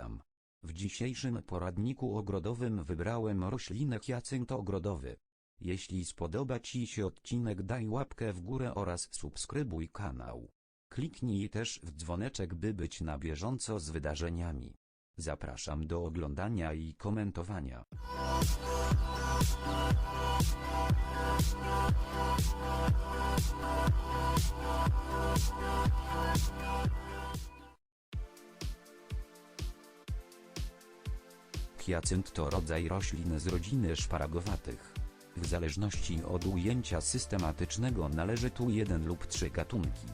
witam. W dzisiejszym poradniku ogrodowym wybrałem roślinę hyacynt ogrodowy. Jeśli spodoba Ci się odcinek daj łapkę w górę oraz subskrybuj kanał. Kliknij też w dzwoneczek by być na bieżąco z wydarzeniami. Zapraszam do oglądania i komentowania. Hyacynt to rodzaj roślin z rodziny szparagowatych. W zależności od ujęcia systematycznego należy tu jeden lub trzy gatunki.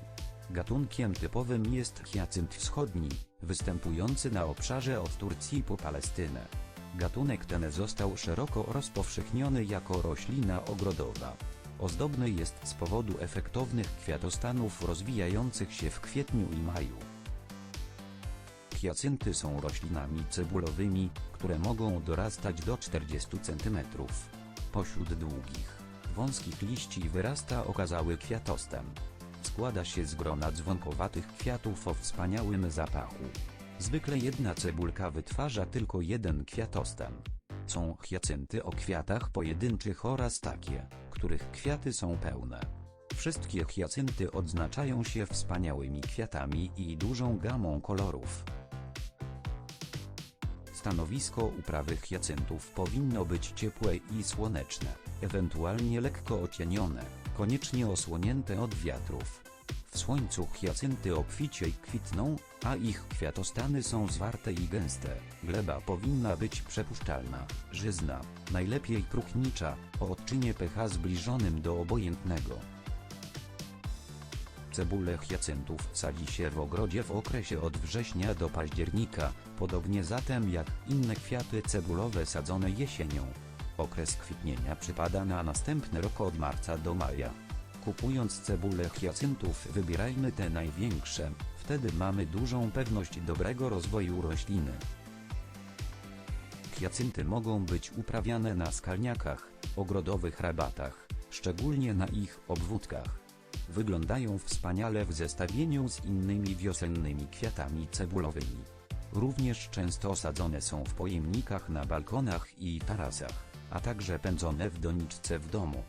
Gatunkiem typowym jest hyacynt wschodni, występujący na obszarze od Turcji po Palestynę. Gatunek ten został szeroko rozpowszechniony jako roślina ogrodowa. Ozdobny jest z powodu efektownych kwiatostanów rozwijających się w kwietniu i maju. Hiacynty są roślinami cebulowymi, które mogą dorastać do 40 cm. Pośród długich, wąskich liści wyrasta okazały kwiatostem. Składa się z grona dzwonkowatych kwiatów o wspaniałym zapachu. Zwykle jedna cebulka wytwarza tylko jeden kwiatostem. Są hiacynty o kwiatach pojedynczych oraz takie, których kwiaty są pełne. Wszystkie hiacynty odznaczają się wspaniałymi kwiatami i dużą gamą kolorów. Stanowisko uprawy hyacyntów powinno być ciepłe i słoneczne, ewentualnie lekko ocienione, koniecznie osłonięte od wiatrów. W słońcu hyacyntty obficie kwitną, a ich kwiatostany są zwarte i gęste. Gleba powinna być przepuszczalna, żyzna, najlepiej próchnicza, o odczynie pH zbliżonym do obojętnego. Cebulę hyacyntów sadzi się w ogrodzie w okresie od września do października, podobnie zatem jak inne kwiaty cebulowe sadzone jesienią. Okres kwitnienia przypada na następny rok od marca do maja. Kupując cebulę hyacyntów wybierajmy te największe, wtedy mamy dużą pewność dobrego rozwoju rośliny. Hiacynty mogą być uprawiane na skalniakach, ogrodowych rabatach, szczególnie na ich obwódkach. Wyglądają wspaniale w zestawieniu z innymi wiosennymi kwiatami cebulowymi. Również często sadzone są w pojemnikach na balkonach i tarasach, a także pędzone w doniczce w domu.